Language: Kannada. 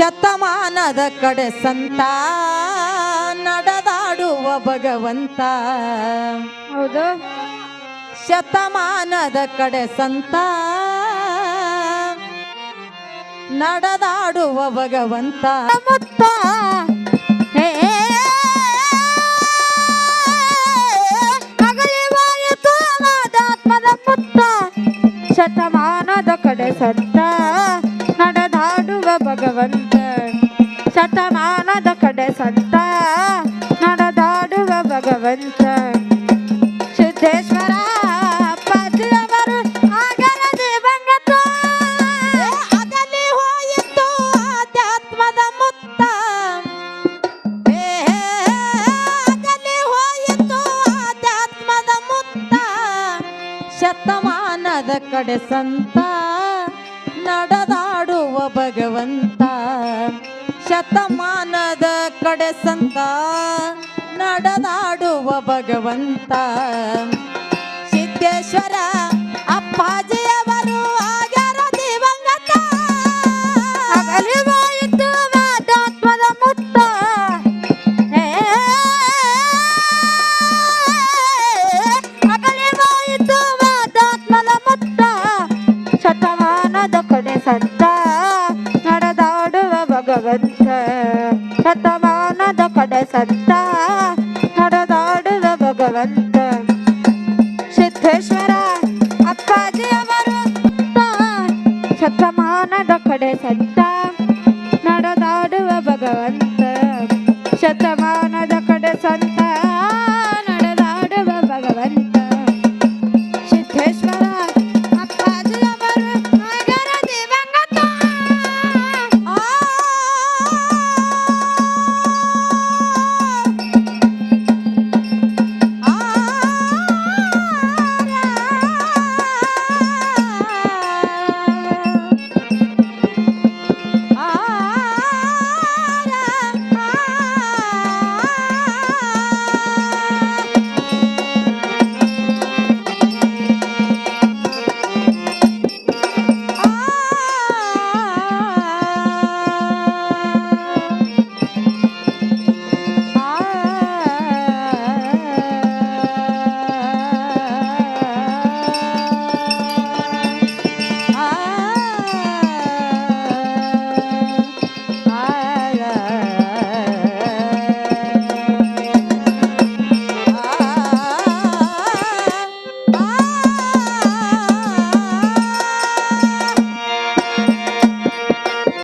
ಶತಮಾನದ ಕಡೆ ಸಂತ ನಡೆದಾಡುವ ಭಗವಂತ. ಹೌದು. ಶತಮಾನದ ಕಡೆ ಸಂತ ನಡೆದಾಡುವ ಭಗವಂತ. ಮುತ್ತ. ಶತಮಾನದ ಕಡೆ ಸತ್ತ ನಡೆದಾಡುವ ಭಗವಂತ. ಶತಮಾನದ ಕಡೆ ಸತ್ತ ನಡೆದಾಡುವ ಭಗವಂತ. ಸಿದ್ದೇಶ್ವರ ಕಡೆ ಸಂತ ನಡೆದಾಡುವ ಭಗವಂತ. ಶತಮಾನದ ಕಡೆ ಸಂತ ನಡೆದಾಡುವ ಭಗವಂತ ಸಿದ್ದೇಶ್ವರ ಅಪ್ಪಾಜಿಯವರು ಜಗತ್ತ ಶತಮಾನದ ಕಡೆ ಸತ್ತ, ನಡೆದಾಡುವ ಭಗವಂತ. ಸಿದ್ದೇಶ್ವರ ಅಪ್ಪಾಜಿ ಅವರು ಶತಮಾನದ ಕಡೆ ಸತ್ತ, ನಡೆದಾಡುವ ಭಗವಂತ. ಶತ